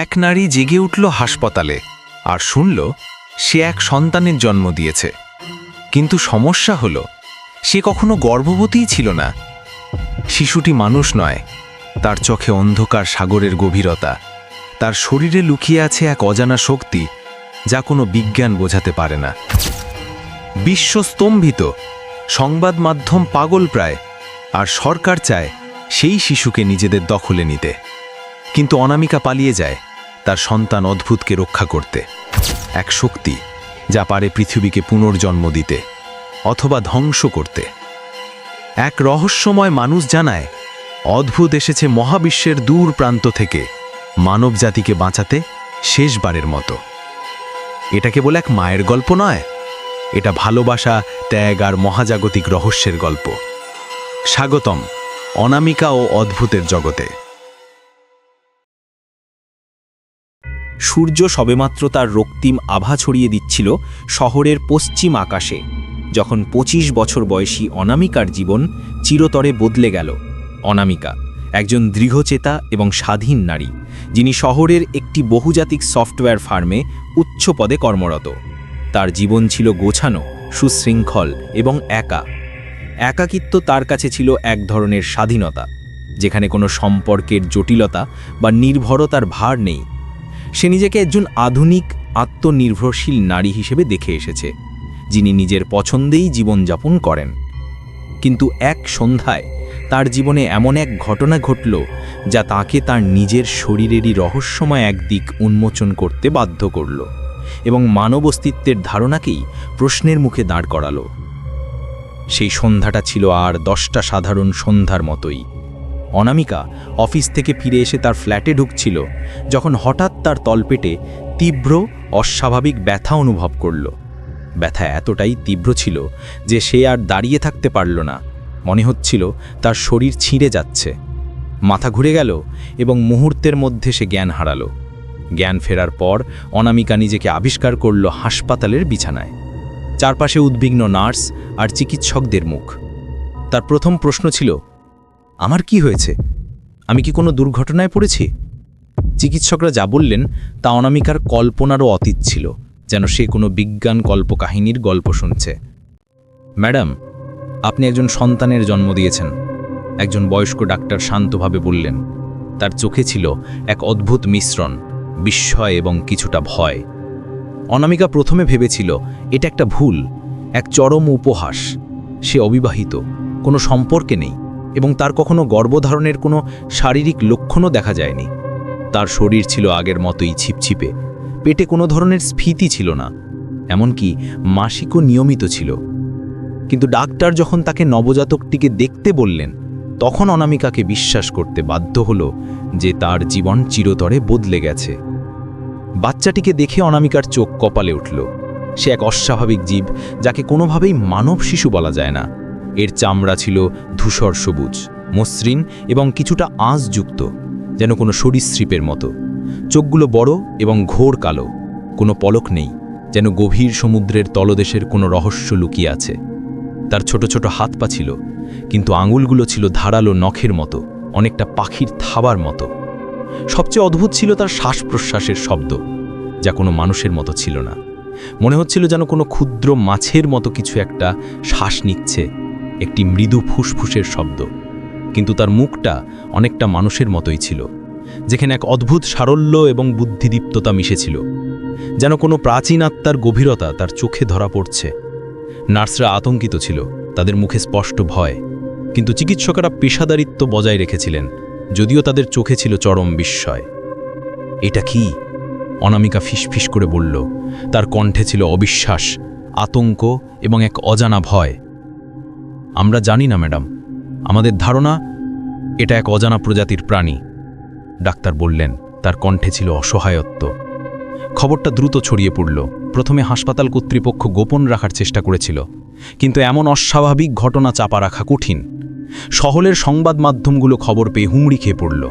এক নারী জেগে উঠল হাসপাতালে আর শুনল সে এক সন্তানের জন্ম দিয়েছে। কিন্তু সমস্যা হল, সে কখনো গর্ভবতীই ছিল না। শিশুটি মানুষ নয়, তার চোখে অন্ধকার সাগরের গভীরতা, তার শরীরে লুকিয়ে আছে এক অজানা শক্তি যা কোনো বিজ্ঞান বোঝাতে পারে না। বিশ্ব স্তম্ভিত সংবাদ মাধ্যম পাগল প্রায়, আর সরকার চায় সেই শিশুকে নিজেদের দখলে নিতে। কিন্তু অনামিকা পালিয়ে যায় তার সন্তান অদ্ভুতকে রক্ষা করতে। এক শক্তি যা পারে পৃথিবীকে পুনর্জন্ম দিতে অথবা ধ্বংস করতে। এক রহস্যময় মানুষ জানায়, অদ্ভুত এসেছে মহাবিশ্বের দূর প্রান্ত থেকে মানব জাতিকে বাঁচাতে শেষবারের মতো। এটা কেবল এক মায়ের গল্প নয়, এটা ভালোবাসা, ত্যাগ আর মহাজাগতিক রহস্যের গল্প। স্বাগতম অনামিকা ও অদ্ভুতের জগতে। সূর্য সবেমাত্র তার রক্তিম আভা ছড়িয়ে দিচ্ছিল শহরের পশ্চিম আকাশে। যখন ২৫ বছর বয়সী অনামিকার জীবন চিরতরে বদলে গেল। অনামিকা একজন দৃঢ়চেতা এবং স্বাধীন নারী, যিনি শহরের একটি বহুজাতিক সফটওয়্যার ফার্মে উচ্চ পদে কর্মরত। তার জীবন ছিল গোছানো, সুশৃঙ্খল এবং একা। একাকিত্ব তার কাছে ছিল এক ধরনের স্বাধীনতা, যেখানে কোনো সম্পর্কের জটিলতা বা নির্ভরতার ভার নেই। সে নিজেকে একজন আধুনিক, আত্মনির্ভরশীল নারী হিসেবে দেখে এসেছে, যিনি নিজের পছন্দেই জীবনযাপন করেন। কিন্তু এক সন্ধ্যায় তার জীবনে এমন এক ঘটনা ঘটল, যা তাকে তার নিজের শরীরেরই রহস্যময় এক দিক উন্মোচন করতে বাধ্য করল এবং মানব অস্তিত্বের ধারণাকেই প্রশ্নের মুখে দাঁড় করালো। সেই সন্ধ্যাটা ছিল আর দশটা সাধারণ সন্ধ্যার মতোই। অনামিকা অফিস থেকে ফিরে এসে তার ফ্ল্যাটে ঢুকছিল, যখন হঠাৎ তার তলপেটে তীব্র, অস্বাভাবিক ব্যথা অনুভব করল। ব্যথা এতটাই তীব্র ছিল যে সে আর দাঁড়িয়ে থাকতে পারল না। মনে হচ্ছিল তার শরীর ছিঁড়ে যাচ্ছে। মাথা ঘুরে গেল এবং মুহূর্তের মধ্যে সে জ্ঞান হারালো। জ্ঞান ফেরার পর অনামিকা নিজেকে আবিষ্কার করল হাসপাতালের বিছানায়। চারপাশে উদ্বিগ্ন নার্স আর চিকিৎসকদের মুখ। তার প্রথম প্রশ্ন ছিল আমার কি হয়েছে? আমি কি কোনো দুর্ঘটনায় পড়েছি? চিকিৎসকরা যা বললেন, তা অনামিকার কল্পনারও অতীত ছিল, যেন সে কোনো বিজ্ঞান কল্পকাহিনীর গল্প শুনছে। ম্যাডাম, আপনি একজন সন্তানের জন্ম দিয়েছেন। একজন বয়স্ক ডাক্তার শান্তভাবে বললেন, তার চোখে ছিল এক অদ্ভুত মিশ্রণ, বিস্ময় এবং কিছুটা ভয়। অনামিকা প্রথমে ভেবেছিল, এটা একটা ভুল, এক চরম উপহাস। সে অবিবাহিত, কোনো সম্পর্কে নেই। এবং তার কখনো গর্ভধারণের কোনো শারীরিক লক্ষণও দেখা যায়নি। তার শরীর ছিল আগের মতোই ছিপছিপে, পেটে কোনো ধরনের স্ফীতি ছিল না, এমনকি মাসিকও নিয়মিত ছিল। কিন্তু ডাক্তার যখন তাকে নবজাতকটিকে দেখতে বললেন, তখন অনামিকাকে বিশ্বাস করতে বাধ্য হলো যে তার জীবন চিরতরে বদলে গেছে। বাচ্চাটিকে দেখে অনামিকার চোখ কপালে উঠল। সে এক অস্বাভাবিক জীব, যাকে কোনোভাবেই মানব শিশু বলা যায় না। এর চামড়া ছিল ধূসর সবুজ, মসৃণ এবং কিছুটা আঁশযুক্ত, যেন কোনো সরীসৃপের মতো। চোখগুলো বড় এবং ঘোর কালো, কোনো পলক নেই, যেন গভীর সমুদ্রের তলদেশের কোনো রহস্য লুকিয়ে আছে। তার ছোট ছোট হাত পা ছিল, কিন্তু আঙুলগুলো ছিল ধারালো নখের মতো, অনেকটা পাখির থাবার মতো। সবচেয়ে অদ্ভুত ছিল তার শ্বাস প্রশ্বাসের শব্দ, যা কোনো মানুষের মতো ছিল না। মনে হচ্ছিল যেন কোনো ক্ষুদ্র মাছের মতো কিছু একটা শ্বাস নিচ্ছে। একটি মৃদু ফুসফুসের শব্দ, কিন্তু তার মুখটা অনেকটা মানুষের মতোই ছিল, যেখানে এক অদ্ভুত সারল্য এবং বুদ্ধিদীপ্ততা মিশেছিল, যেন কোনো প্রাচীন আত্মার গভীরতা তার চোখে ধরা পড়ছে। নার্সরা আতঙ্কিত ছিল, তাদের মুখে স্পষ্ট ভয়, কিন্তু চিকিৎসকরা পেশাদারিত্ব বজায় রেখেছিলেন, যদিও তাদের চোখে ছিল চরম বিস্ময়। এটা কি? অনামিকা ফিসফিস করে বলল। তার কণ্ঠে ছিল অবিশ্বাস, আতঙ্ক এবং এক অজানা ভয়। আমরা জানি না, ম্যাডাম। আমাদের ধারণা, এটা এক অজানা প্রজাতির প্রাণী। ডাক্তার বললেন, তার কণ্ঠে ছিল অসহায়ত্ব। খবরটা দ্রুত ছড়িয়ে পড়ল। প্রথমে হাসপাতাল কর্তৃপক্ষ গোপন রাখার চেষ্টা করেছিল। কিন্তু এমন অস্বাভাবিক ঘটনা চাপা রাখা কঠিন। শহরের সংবাদ মাধ্যমগুলো খবর পেয়ে হুমড়ি খেয়ে পড়ল।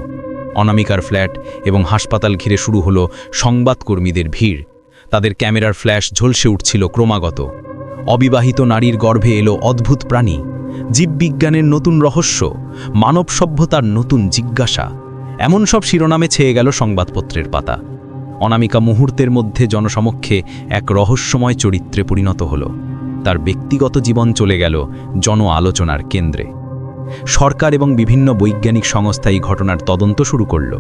অনামিকার ফ্ল্যাট এবং হাসপাতাল ঘিরে শুরু হলো সংবাদকর্মীদের ভিড়। তাদের ক্যামেরার ফ্ল্যাশ ঝলসে উঠছিল ক্রমাগত। অবিবাহিত নারীর গর্ভে এলো অদ্ভুত প্রাণী, জীববিজ্ঞানের নতুন রহস্য, মানব সভ্যতার নতুন জিজ্ঞাসা। এমন সব শিরোনামে ছেয়ে গেল সংবাদপত্রের পাতা। অনামিকা মুহূর্তের মধ্যে জনসমক্ষে এক রহস্যময় চরিত্রে পরিণত হল। তার ব্যক্তিগত জীবন চলে গেল জন আলোচনার কেন্দ্রে। সরকার এবং বিভিন্ন বৈজ্ঞানিক সংস্থা এই ঘটনার তদন্ত শুরু করল।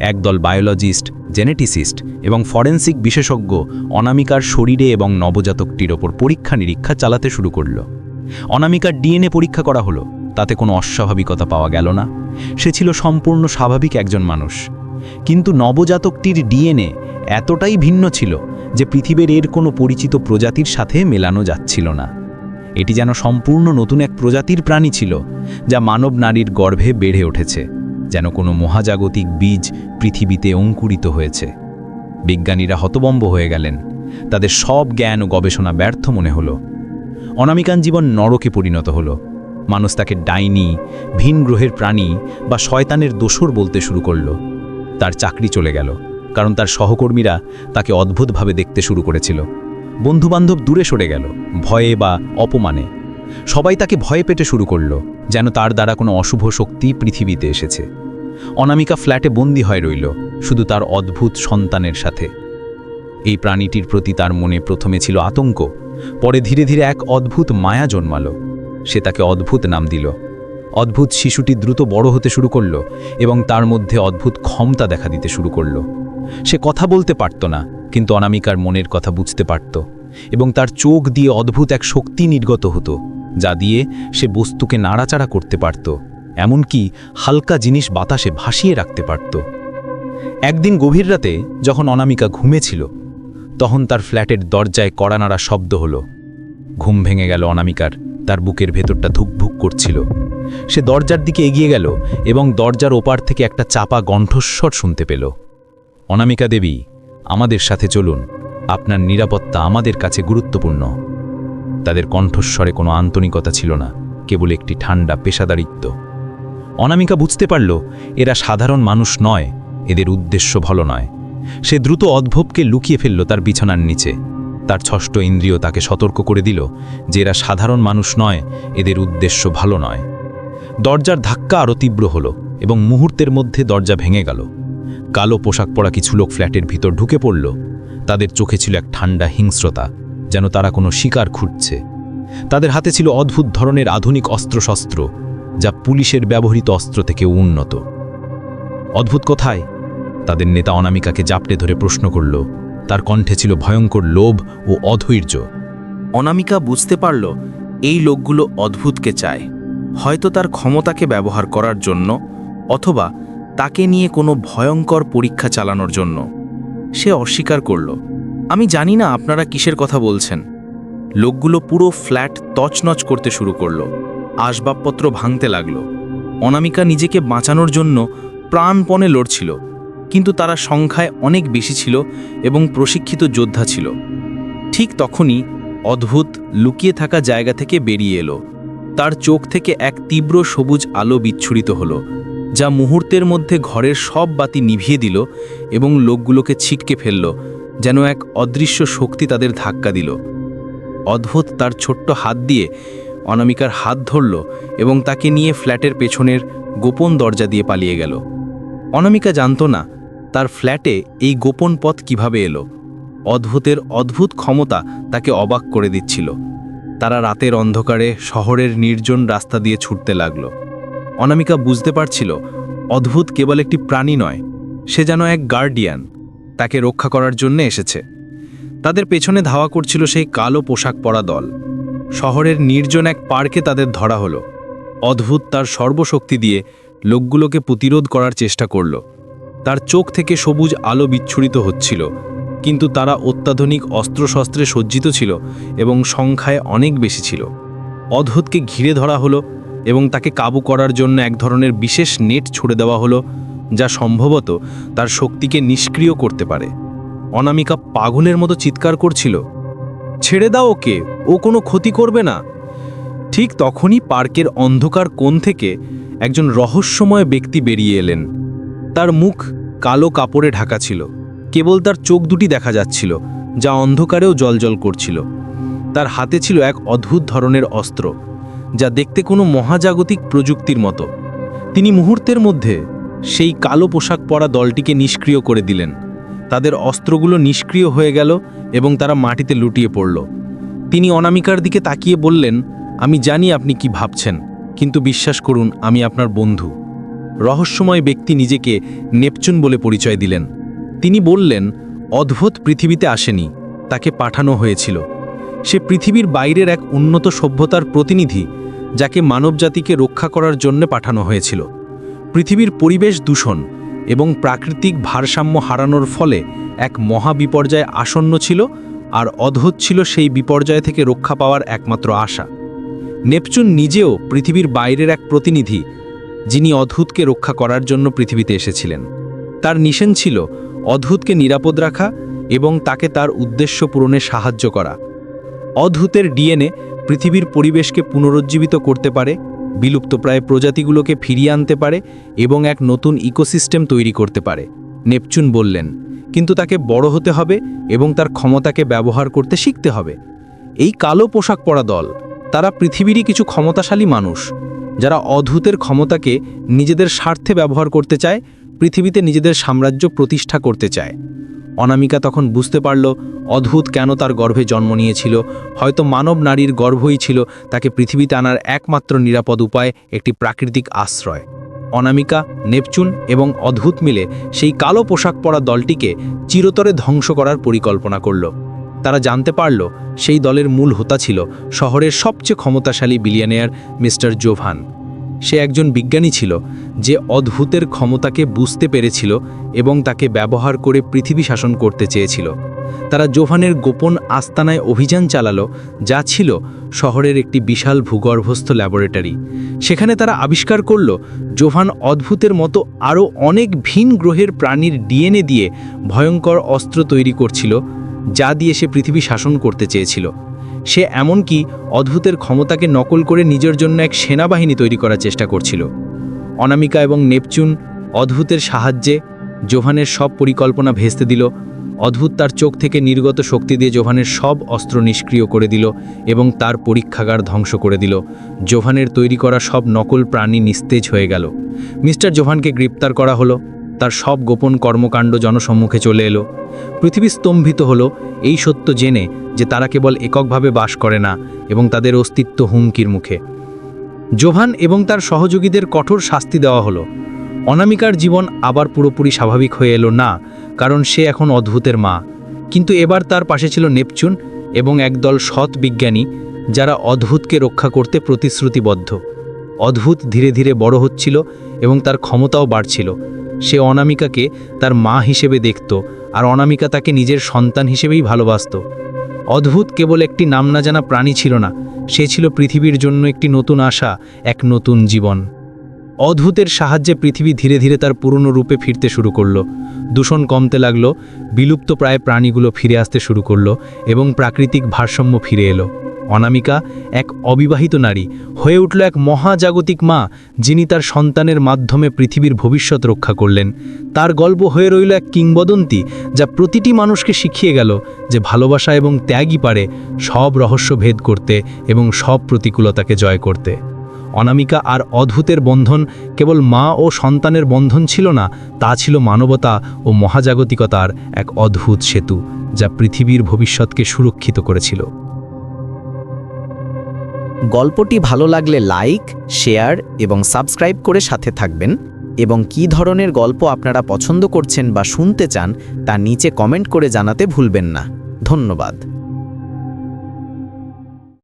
একদল বায়োলজিস্ট, জেনেটিসিস্ট এবং ফরেন্সিক বিশেষজ্ঞ অনামিকার শরীরে এবং নবজাতকটির ওপর পরীক্ষা নিরীক্ষা চালাতে শুরু করল। অনামিকার ডিএনএ পরীক্ষা করা হলো, তাতে কোনো অস্বাভাবিকতা পাওয়া গেল না। সে ছিল সম্পূর্ণ স্বাভাবিক একজন মানুষ। কিন্তু নবজাতকটির ডিএনএ এতটাই ভিন্ন ছিল যে পৃথিবীর এর কোনো পরিচিত প্রজাতির সাথে মেলানো যাচ্ছিল না। এটি যেন সম্পূর্ণ নতুন এক প্রজাতির প্রাণী ছিল, যা মানব নারীর গর্ভে বেড়ে উঠেছে, যেন কোনো মহাজাগতিক বীজ পৃথিবীতে অঙ্কুরিত হয়েছে। বিজ্ঞানীরা হতবম্ব হয়ে গেলেন। তাদের সব জ্ঞান ও গবেষণা ব্যর্থ মনে হলো। অনামিকান জীবন নরকে পরিণত হলো। মানুষ তাকে ডাইনি, ভিন গ্রহের প্রাণী বা শয়তানের দোসর বলতে শুরু করল। তার চাকরি চলে গেল, কারণ তার সহকর্মীরা তাকে অদ্ভুতভাবে দেখতে শুরু করেছিল। বন্ধুবান্ধব দূরে সরে গেল, ভয়ে বা অপমানে। সবাই তাকে ভয়ে পেটে শুরু করল, যেন তার দ্বারা কোনো অশুভ শক্তি পৃথিবীতে এসেছে। অনামিকা ফ্ল্যাটে বন্দি হয়ে রইল, শুধু তার অদ্ভুত সন্তানের সাথে। এই প্রাণীটির প্রতি তার মনে প্রথমে ছিল আতঙ্ক, পরে ধীরে ধীরে এক অদ্ভুত মায়া জন্মালো। সে তাকে অদ্ভুত নাম দিল। অদ্ভুত শিশুটি দ্রুত বড় হতে শুরু করল এবং তার মধ্যে অদ্ভুত ক্ষমতা দেখা দিতে শুরু করল। সে কথা বলতে পারত না কিন্তু অনামিকার মনের কথা বুঝতে পারত এবং তার চোখ দিয়ে অদ্ভুত এক শক্তি নির্গত হতো, যা দিয়ে সে বস্তুকে নাড়াচাড়া করতে পারত, এমনকি হালকা জিনিস বাতাসে ভাসিয়ে রাখতে পারত। একদিন গভীর রাতে যখন অনামিকা ঘুমেছিল, তখন তার ফ্ল্যাটের দরজায় কড়া নাড়া শব্দ হলো। ঘুম ভেঙে গেল অনামিকার, তার বুকের ভেতরটা ধুকভুক করছিল। সে দরজার দিকে এগিয়ে গেল এবং দরজার ওপার থেকে একটা চাপা কণ্ঠস্বর শুনতে পেল। অনামিকা দেবী আমাদের সাথে চলুন। আপনার নিরাপত্তা আমাদের কাছে গুরুত্বপূর্ণ। তাদের কণ্ঠস্বরে কোনো আন্তরিকতা ছিল না, কেবল একটি ঠান্ডা পেশাদারিত্ব। অনামিকা বুঝতে পারল, এরা সাধারণ মানুষ নয়, এদের উদ্দেশ্য ভালো নয়। সে দ্রুত অদ্ভবকে লুকিয়ে ফেলল তার বিছানার নিচে। তার ষষ্ঠ ইন্দ্রিয় তাকে সতর্ক করে দিল যে এরা সাধারণ মানুষ নয়, এদের উদ্দেশ্য ভালো নয়। দরজার ধাক্কা আরও তীব্র হলো এবং মুহূর্তের মধ্যে দরজা ভেঙে গেল। কালো পোশাক পরা কিছু লোক ফ্ল্যাটের ভিতর ঢুকে পড়ল। তাদের চোখে ছিল এক ঠান্ডা হিংস্রতা, যেন তারা কোনো শিকার খুঁজছে। তাদের হাতে ছিল অদ্ভুত ধরনের আধুনিক অস্ত্রশস্ত্র, যা পুলিশের ব্যবহৃত অস্ত্র থেকে উন্নত। অদ্ভুত কথায়, তাদের নেতা অনামিকাকে জাপটে ধরে প্রশ্ন করল, তার কণ্ঠে ছিল ভয়ঙ্কর লোভ ও অধৈর্য। অনামিকা বুঝতে পারল, এই লোকগুলো অদ্ভুতকে চায়। হয়তো তার ক্ষমতাকে ব্যবহার করার জন্য, অথবা তাকে নিয়ে কোনো ভয়ঙ্কর পরীক্ষা চালানোর জন্য। সে অস্বীকার করল। আমি জানি না আপনারা কিসের কথা বলছেন। লোকগুলো পুরো ফ্ল্যাট তছনছ করতে শুরু করল। আসবাবপত্র ভাঙতে লাগল। অনামিকা নিজেকে বাঁচানোর জন্য প্রাণপণে লড়ছিল। কিন্তু তারা সংখ্যায় অনেক বেশি ছিল এবং প্রশিক্ষিত যোদ্ধা ছিল। ঠিক তখনই অদ্ভুত লুকিয়ে থাকা জায়গা থেকে বেরিয়ে এলো। তার চোখ থেকে এক তীব্র সবুজ আলো বিচ্ছুরিত হলো। যা মুহূর্তের মধ্যে ঘরের সব বাতি নিভিয়ে দিল এবং লোকগুলোকে ছিটকে ফেলল, যেন এক অদৃশ্য শক্তি তাদের ধাক্কা দিল। অদ্ভুত তার ছোট্ট হাত দিয়ে অনামিকার হাত ধরল এবং তাকে নিয়ে ফ্ল্যাটের পেছনের গোপন দরজা দিয়ে পালিয়ে গেল। অনামিকা জানত না তার ফ্ল্যাটে এই গোপন পথ কীভাবে এলো। অদ্ভুতের অদ্ভুত ক্ষমতা তাকে অবাক করে দিচ্ছিল। তারা রাতের অন্ধকারে শহরের নির্জন রাস্তা দিয়ে ছুটতে লাগল। অনামিকা বুঝতে পারছিল, অদ্ভুত কেবল একটি প্রাণী নয়, সে যেন এক গার্ডিয়ান তাকে রক্ষা করার জন্য এসেছে। তাদের পেছনে ধাওয়া করছিল সেই কালো পোশাক পরা দল। শহরের নির্জন এক পার্কে তাদের ধরা হলো। অদ্ভুত তার সর্বশক্তি দিয়ে লোকগুলোকে প্রতিরোধ করার চেষ্টা করল। তার চোখ থেকে সবুজ আলো বিচ্ছুরিত হচ্ছিল, কিন্তু তারা অত্যাধুনিক অস্ত্রশস্ত্রে সজ্জিত ছিল এবং সংখ্যায় অনেক বেশি ছিল। অদ্ভুতকে ঘিরে ধরা হলো এবং তাকে কাবু করার জন্য এক ধরনের বিশেষ নেট ছুড়ে দেওয়া হলো, যা সম্ভবত তার শক্তিকে নিষ্ক্রিয় করতে পারে। অনামিকা পাগলের মতো চিৎকার করছিল, ছেড়ে দাও ওকে, ও কোনো ক্ষতি করবে না। ঠিক তখনই পার্কের অন্ধকার কোণ থেকে একজন রহস্যময় ব্যক্তি বেরিয়ে এলেন। তার মুখ কালো কাপড়ে ঢাকা ছিল, কেবল তার চোখ দুটি দেখা যাচ্ছিল, যা অন্ধকারেও জলজল করছিল। তার হাতে ছিল এক অদ্ভুত ধরনের অস্ত্র যা দেখতে কোনো মহাজাগতিক প্রযুক্তির মতো। তিনি মুহূর্তের মধ্যে সেই কালো পোশাক পরা দলটিকে নিষ্ক্রিয় করে দিলেন। তাদের অস্ত্রগুলো নিষ্ক্রিয় হয়ে গেল এবং তারা মাটিতে লুটিয়ে পড়ল। তিনি অনামিকার দিকে তাকিয়ে বললেন, আমি জানি আপনি কি ভাবছেন, কিন্তু বিশ্বাস করুন, আমি আপনার বন্ধু। রহস্যময় ব্যক্তি নিজেকে নেপচুন বলে পরিচয় দিলেন। তিনি বললেন, অদ্ভুত পৃথিবীতে আসেনি, তাকে পাঠানো হয়েছিল। সে পৃথিবীর বাইরের এক উন্নত সভ্যতার প্রতিনিধি যাকে মানবজাতিকে রক্ষা করার জন্য পাঠানো হয়েছিল। পৃথিবীর পরিবেশ দূষণ এবং প্রাকৃতিক ভারসাম্য হারানোর ফলে এক মহাবিপর্যয় আসন্ন ছিল আর অদ্ভুত ছিল সেই বিপর্যয় থেকে রক্ষা পাওয়ার একমাত্র আশা। নেপচুন নিজেও পৃথিবীর বাইরের এক প্রতিনিধি, যিনি অদ্ভুতকে রক্ষা করার জন্য পৃথিবীতে এসেছিলেন। তার নিশেন ছিল অদ্ভুতকে নিরাপদ রাখা এবং তাকে তার উদ্দেশ্য পূরণে সাহায্য করা। অদ্ভুতের ডিএনএ পৃথিবীর পরিবেশকে পুনরুজ্জীবিত করতে পারে, বিলুপ্তপ্রায় প্রজাতিগুলোকে ফিরিয়ে আনতে পারে এবং এক নতুন ইকোসিস্টেম তৈরি করতে পারে। নেপচুন বললেন, কিন্তু তাকে বড় হতে হবে এবং তার ক্ষমতাকে ব্যবহার করতে শিখতে হবে। এই কালো পোশাক পরা দল, তারা পৃথিবীরই কিছু ক্ষমতাশালী মানুষ। যারা অদ্ভুতের ক্ষমতাকে নিজেদের স্বার্থে ব্যবহার করতে চায়, পৃথিবীতে নিজেদের সাম্রাজ্য প্রতিষ্ঠা করতে চায়। অনামিকা তখন বুঝতে পারল অদ্ভুত কেন তার গর্ভে জন্ম নিয়েছিল। হয়তো মানব নারীর গর্ভই ছিল তাকে পৃথিবীতে আনার একমাত্র নিরাপদ উপায়, একটি প্রাকৃতিক আশ্রয়। অনামিকা, নেপচুন এবং অদ্ভুত মিলে সেই কালো পোশাক পরা দলটিকে চিরতরে ধ্বংস করার পরিকল্পনা করল। তারা জানতে পারল সেই দলের মূল হোতা ছিল শহরের সবচেয়ে ক্ষমতাশালী বিলিয়নিয়ার মিস্টার জোভান। সে একজন বিজ্ঞানী ছিল যে অদ্ভুতের ক্ষমতাকে বুঝতে পেরেছিল এবং তাকে ব্যবহার করে পৃথিবী শাসন করতে চেয়েছিল। তারা জোভানের গোপন আস্তানায় অভিযান চালালো, যা ছিল শহরের একটি বিশাল ভূগর্ভস্থ ল্যাবরেটরি। সেখানে তারা আবিষ্কার করল, জোভান অদ্ভুতের মতো আরও অনেক ভিন গ্রহের প্রাণীর ডিএনএ দিয়ে ভয়ঙ্কর অস্ত্র তৈরি করছিল, যা দিয়ে সে পৃথিবী শাসন করতে চেয়েছিল। সে এমনকি অদ্ভুতের ক্ষমতাকে নকল করে নিজের জন্য এক সেনাবাহিনী তৈরি করার চেষ্টা করছিল। অনামিকা এবং নেপচুন অদ্ভুতের সাহায্যে জোভানের সব পরিকল্পনা ভেস্তে দিল, অদ্ভুত তার চোখ থেকে নির্গত শক্তি দিয়ে জোভানের সব অস্ত্র নিষ্ক্রিয় করে দিল এবং তার পরীক্ষাগার ধ্বংস করে দিল। জোভানের তৈরি করা সব নকল প্রাণী নিস্তেজ হয়ে গেল। মিস্টার জোভানকে গ্রেপ্তার করা হলো। তার সব গোপন কর্মকাণ্ড জনসম্মুখে চলে এলো। পৃথিবী স্তম্ভিত হলো এই সত্য জেনে যে তারা কেবল এককভাবে বাস করে না এবং তাদের অস্তিত্ব হুমকির মুখে। জোভান এবং তার সহযোগীদের কঠোর শাস্তি দেওয়া হলো। অনামিকার জীবন আবার পুরোপুরি স্বাভাবিক হয়ে এলো না, কারণ সে এখন অদ্ভুতের মা। কিন্তু এবার তার পাশে ছিল নেপচুন এবং একদল সৎ বিজ্ঞানী যারা অদ্ভুতকে রক্ষা করতে প্রতিশ্রুতিবদ্ধ। অদ্ভুত ধীরে ধীরে বড় হচ্ছিল এবং তার ক্ষমতাও বাড়ছিল। সে অনামিকাকে তার মা হিসেবে দেখত আর অনামিকা তাকে নিজের সন্তান হিসেবেই ভালোবাসত। অদ্ভুত কেবল একটি নাম না জানা প্রাণী ছিল না, সে ছিল পৃথিবীর জন্য একটি নতুন আশা, এক নতুন জীবন। অদ্ভুতের সাহায্যে পৃথিবী ধীরে ধীরে তার পুরনো রূপে ফিরতে শুরু করল। দূষণ কমতে লাগল বিলুপ্ত প্রায় প্রাণীগুলো ফিরে আসতে শুরু করল এবং প্রাকৃতিক ভারসাম্য ফিরে এলো। অনামিকা এক অবিবাহিত নারী হয়ে উঠল এক মহাজাগতিক মা যিনি তার সন্তানের মাধ্যমে পৃথিবীর ভবিষ্যৎ রক্ষা করলেন। তার গল্প হয়ে রইল এক কিংবদন্তি যা প্রতিটি মানুষকে শিখিয়ে গেল যে ভালোবাসা এবং ত্যাগই পারে সব রহস্য ভেদ করতে এবং সব প্রতিকূলতাকে জয় করতে। অনামিকা আর অদ্ভুতের বন্ধন কেবল মা ও সন্তানের বন্ধন ছিল না, তা ছিল মানবতা ও মহাজাগতিকতার এক অদ্ভুত সেতু যা পৃথিবীর ভবিষ্যৎকে সুরক্ষিত করেছিল। গল্পটি ভালো লাগলে লাইক, শেয়ার এবং সাবস্ক্রাইব করে সাথে থাকবেন। এবং কি ধরনের গল্প আপনারা পছন্দ করছেন বা শুনতে চান তা নিচে কমেন্ট করে জানাতে ভুলবেন না। ধন্যবাদ।